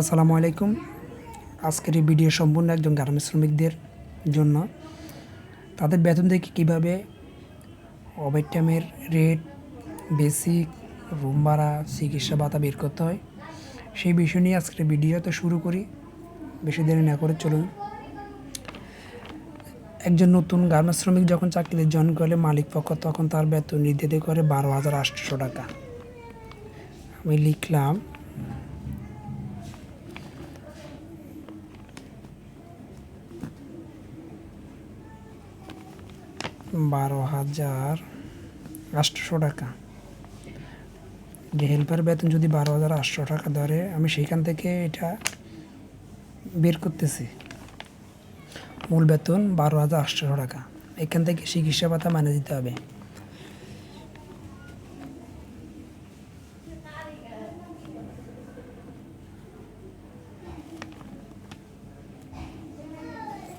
আসসালামু আলাইকুম। আজকের এই ভিডিও সম্পূর্ণ একজন গার্মেন্টস শ্রমিকদের জন্য। তাদের বেতন থেকে কীভাবে ওভারটাইমের রেট, বেসিক, রুম ভাড়া, চিকিৎসা ভাতা বের করতে হয়, সেই বিষয় নিয়ে আজকের ভিডিওতে শুরু করি। বেশি দেরি না করে চলুন। একজন নতুন গার্মেন্টস শ্রমিক যখন চাকরিতে জয়েন করলে মালিক পক্ষ, তখন তার বেতন নির্ধারিত করে বারো হাজার আটশোশো টাকা। আমি লিখলাম বারো হাজার আটশোশো টাকা। যে হেল্পার বেতন যদি বারো হাজার আটশো টাকা ধরে, আমি সেখান থেকে এটা বের করতেছি। মূল বেতন বারো হাজার আটশোশো টাকা। এখান থেকে চিকিৎসা ভাতা মানে দিতে হবে।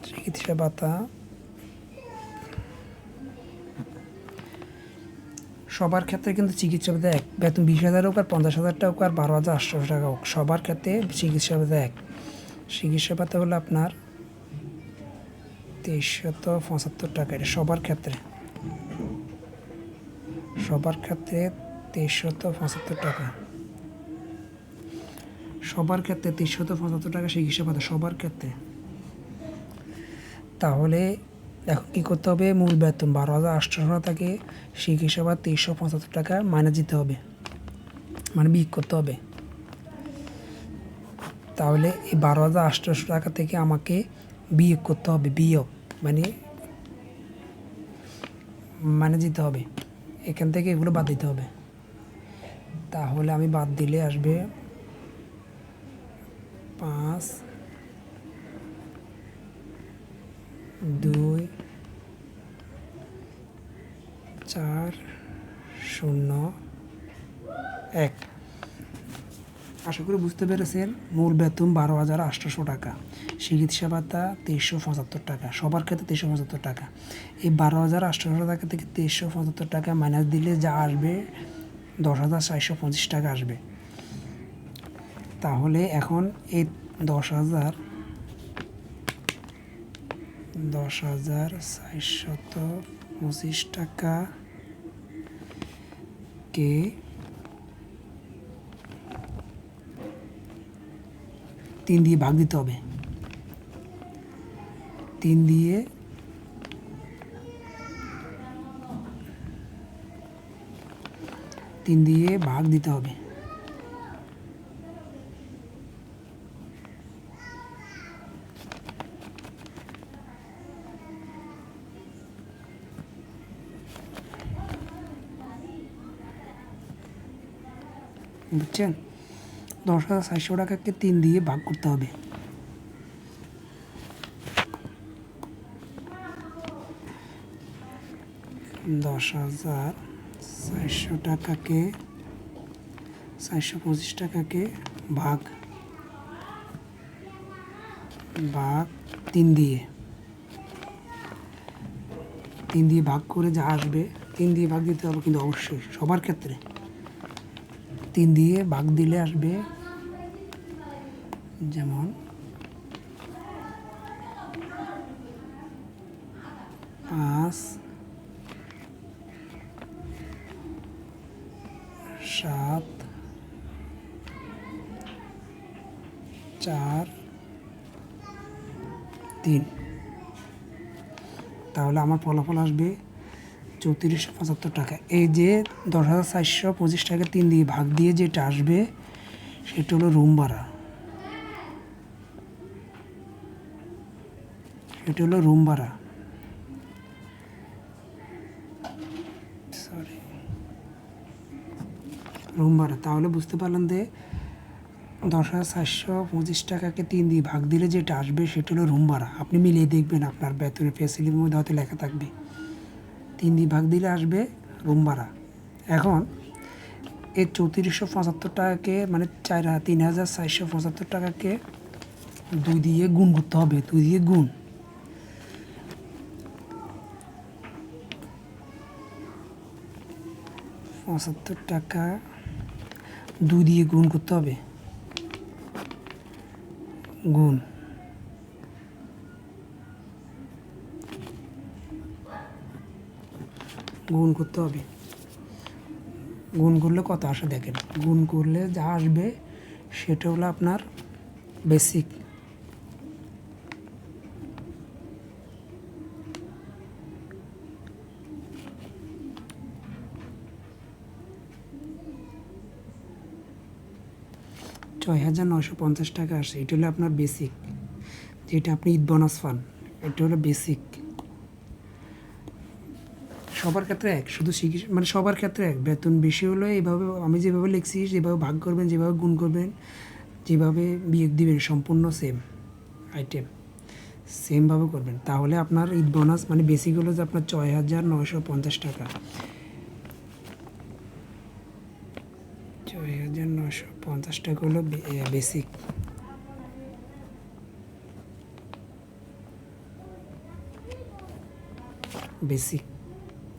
চিকিৎসা ভাতা সবার ক্ষেত্রে কিন্তু চিকিৎসা ভাতা এক। বেতন বিশ হাজার হোক আর পঞ্চাশ হাজার টাকা হোক আর বারো হাজার আটশো টাকা হোক, সবার ক্ষেত্রে চিকিৎসা ভাতা এক। চিকিৎসা ভাতা হলো আপনার তেইশশত পঁচাত্তর টাকা, এটা সবার ক্ষেত্রে। সবার ক্ষেত্রে তেইশশত পঁচাত্তর টাকা। সবার ক্ষেত্রে তেইশশত পঁচাত্তর টাকা চিকিৎসা ভাতা সবার ক্ষেত্রে। তাহলে এখন কী করতে হবে? মূল বেতন বারো হাজার আটশোশো থেকে চিকিৎসা বা তেইশশো পঁচাত্তর টাকা মাইনাস দিতে হবে। মানে বিয়োগ করতে হবে। তাহলে এই বারো হাজার আটশোশো টাকা থেকে আমাকে বিয়োগ করতে হবে, বিয়োগ মানে মানে দিতে হবে। এখান থেকে এগুলো বাদ দিতে হবে। তাহলে আমি বাদ দিলে আসবে পাঁচ দুই, চার, শূন্য, এক। আশা করি বুঝতে পেরেছেন, মূল বেতন বারো হাজার আটশোশো টাকা চিকিৎসা ভাতা তেইশশো পঁচাত্তর টাকা, সবার ক্ষেত্রে তেইশশো পঁচাত্তর টাকা। এই বারো হাজার আটশোশো টাকা থেকে তেইশশো পঁচাত্তর টাকা মাইনাস দিলে যা আসবে, দশ হাজার চারশো পঁচিশ টাকা আসবে। তাহলে এখন এই দশ হাজার দশ হাজার চারশত পঁচিশ টাকা। কে? তিন দিয়ে ভাগ দিতে হবে। তিন দিয়ে তিন দিয়ে ভাগ দিতে হবে। বুঝছেন? দশ হাজার চারশো টাকাকে তিন দিয়ে ভাগ করতে হবে। দশ হাজার চারশো টাকাকে চারশো পঁচিশ টাকাকে ভাগ ভাগ তিন দিয়ে। তিন দিয়ে ভাগ করে যা আসবে, তিন দিয়ে ভাগ দিতে হবে কিন্তু অবশ্যই সবার ক্ষেত্রে। তিন দিয়ে ভাগ দিলে আসবে। যেমন। পাঁচ সাত চার তিন। তাহলে আমার ফলাফল আসবে চৌত্রিশশো পঁচাত্তর টাকা। এই যে দশ হাজার চারশো পঁচিশ টাকা তিন দিয়ে ভাগ দিয়ে যেটা আসবে, সেটা হলো রুম ভাড়া। সেটা হলো রুম ভাড়া। সরি রুম ভাড়া। তাহলে বুঝতে পারলাম যে দশ হাজার চারশো পঁচিশ টাকাকে তিন দিয়ে ভাগ দিলে যেটা আসবে, সেটা হলো রুম ভাড়া। আপনি মিলিয়ে দেখবেন আপনার বেতনের ফেসিলিটির মধ্যে হয়তো লেখা থাকবে। তিন দিয়ে ভাগ দিলে আসবে রুম ভাড়া এখন এই চৌত্রিশশো পঁচাত্তর টাকাকে মানে চার তিন হাজার চারশো পঁচাত্তর টাকাকে দুই দিয়ে গুণ করতে হবে, দুই দিয়ে গুণ। পঁচাত্তর টাকা দুই দিয়ে গুণ করতে হবে। গুণ। গুণ করতে হবে। গুণ করলে কত আসে দেখেন। গুণ করলে যা আসবে সেটা হলো আপনার বেসিক ছয় হাজার নশো পঞ্চাশ টাকা আসে। এটা হলো আপনার বেসিক যেটা আপনি ঈদ বোনাস পান, এটা হলো বেসিক সবার ক্ষেত্রে এক, শুধু চিকিৎসা মানে সবার ক্ষেত্রে এক। বেতন বেশি হলে এইভাবে আমি যেভাবে লিখছি, যেভাবে ভাগ করবেন, যেভাবে গুণ করবেন, যেভাবে বিয়োগ দিবেন, সম্পূর্ণ সেম আইটেম সেমভাবে করবেন। তাহলে আপনার ঈদ বোনাস মানে বেসিক হলো যে আপনার ছয় হাজার নয়শো পঞ্চাশ টাকা। ছয় হাজার নশো পঞ্চাশ টাকা হলো বেসিক বেসিক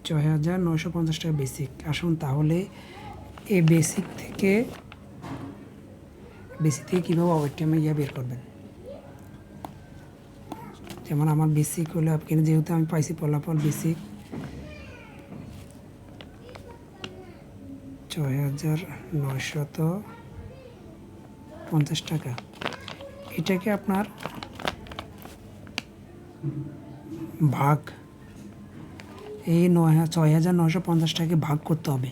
ছয় হাজার নশো পঞ্চাশ টাকা বেসিক আসুন তাহলে এই বেসিক থেকে বেসিক থেকে কীভাবে ওভারটাইমে ইয়ে বের করবেন? যেমন আমার বেসিক হলে আপনি যেহেতু আমি পাইছি ফলাফল বেসিক ছয় হাজার নয়শত পঞ্চাশ টাকা। এটাকে আপনার ভাগ এই নয় ছয় হাজার নশো পঞ্চাশ টাকাকে ভাগ করতে হবে।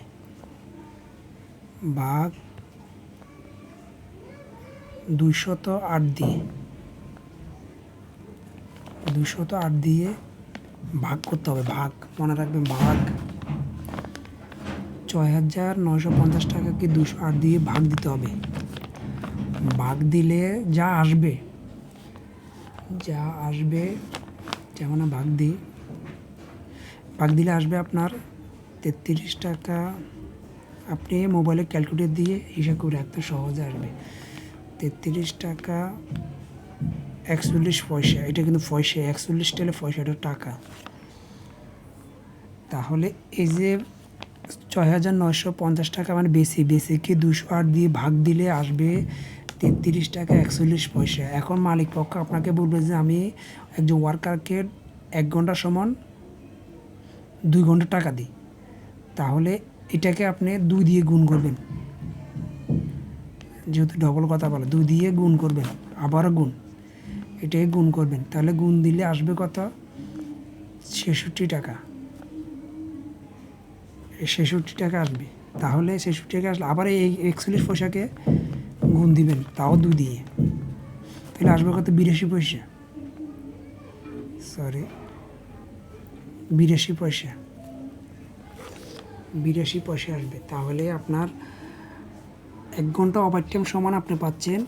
ভাগ দুইশত আট দিয়ে দুশত আট দিয়ে ভাগ করতে হবে। ভাগ মনে রাখবেন ভাগ ছয় হাজার নশো পঞ্চাশ টাকাকে দুশো আট দিয়ে ভাগ দিতে হবে। ভাগ দিলে যা আসবে যা আসবে যেমন ভাগ দিই। ভাগ দিলে আসবে আপনার তেত্রিশ টাকা। আপনি মোবাইলে ক্যালকুলেটর দিয়ে হিসাব করে রাখতে সহজে আসবে। তেত্রিশ টাকা, একচল্লিশ পয়সা। এটা কিন্তু পয়সা, একচল্লিশ টাকা পয়সা এটা টাকা। তাহলে এই যে ছয় হাজার নয়শো পঞ্চাশ টাকা মানে বেশি বেশিকে দুশো আট দিয়ে ভাগ দিলে আসবে তেত্রিশ টাকা, একচল্লিশ পয়সা। এখন মালিক পক্ষ আপনাকে বলবে যে আমি একজন ওয়ার্কারকে এক ঘণ্টা সমান দুই ঘণ্টা টাকা দিই। তাহলে এটাকে আপনি দুই দিয়ে গুণ করবেন। যেহেতু ডবল কথা বলে, দুই দিয়ে গুণ করবেন, আবারও গুণ। এটাকে গুণ করবেন। তাহলে গুণ দিলে আসবে কত? ছেষট্টি টাকা। ছেষট্টি টাকা আসবে। তাহলে ছেষট্টি টাকা আসলে আবার এই একচল্লিশ পয়সাকে গুণ দিবেন, তাও দু দিয়ে। তাহলে আসবে কত? বিরাশি পয়সা। সরি বিরাশি পয়সা। বিরাশি পয়সা আসবে। তাহলে আপনার এক ঘণ্টা ওভার টাইম সমান আপনি পাচ্ছেন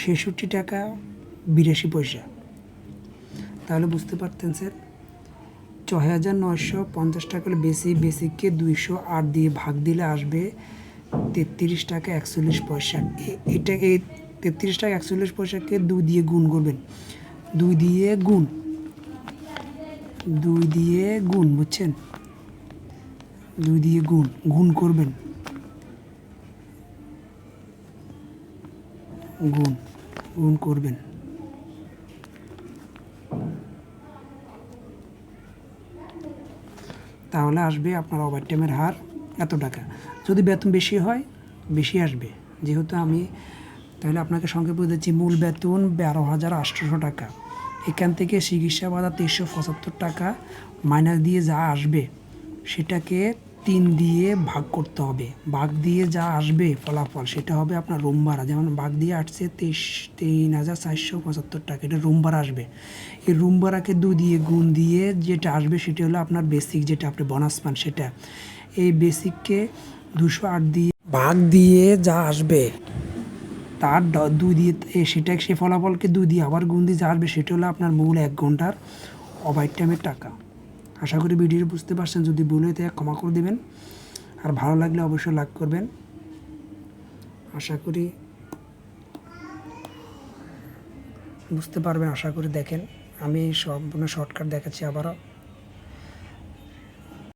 ছেষট্টি টাকা বিরাশি পয়সা। তাহলে বুঝতে পারতেন স্যার ছয় হাজার নয়শো পঞ্চাশ টাকা বেশি বেসিককে দুইশো আট দিয়ে ভাগ দিলে আসবে তেত্রিশ টাকা একচল্লিশ পয়সা। এটা এই তেত্রিশ টাকা একচল্লিশ পয়সাকে দুই দিয়ে গুণ করবেন। দুই দিয়ে গুণ। দুই দিয়ে গুণ, বুঝছেন? দুই দিয়ে গুণ গুণ করবেন। গুণ গুণ করবেন। তাহলে আসবে আপনার ওভারটাইমের হার এত টাকা। যদি বেতন বেশি হয়, বেশি আসবে। যেহেতু আমি, তাহলে আপনাকে সংক্ষেপে দিচ্ছি মূল বেতন বারো হাজার আটশোশো টাকা। এখান থেকে চিকিৎসা ভাড়া তিনশো পঁচাত্তর টাকা মাইনাস দিয়ে যা আসবে, সেটাকে তিন দিয়ে ভাগ করতে হবে। ভাগ দিয়ে যা আসবে ফলাফল, সেটা হবে আপনার রুম ভাড়া। যেমন ভাগ দিয়ে আসছে তেইশ, তিন হাজার চারশো পঁচাত্তর টাকা, এটা রুম ভাড়া আসবে। এই রুম ভাড়াকে দু দিয়ে গুণ দিয়ে যেটা আসবে সেটা হলো আপনার বেসিক যেটা আপনি বোনাস পান সেটা। এই বেসিককে দুশো আট দিয়ে ভাগ দিয়ে যা আসবে তার দুই দিয়ে সেটা সে ফলাফলকে দুই দিয়ে আবার গুণ দিয়ে যা আসবে, সেটা হলো আপনার মূল এক ঘণ্টার ওভার টাইমের টাকা। আশা করি ভিডিওটি বুঝতে পারছেন, যদি ভুল হয়ে ক্ষমা করে দেবেন। আর ভালো লাগলে অবশ্যই লাইক করবেন। আশা করি বুঝতে পারবেন, আশা করি দেখেন। আমি সম্পূর্ণ শর্টকাট দেখাচ্ছি আবারও।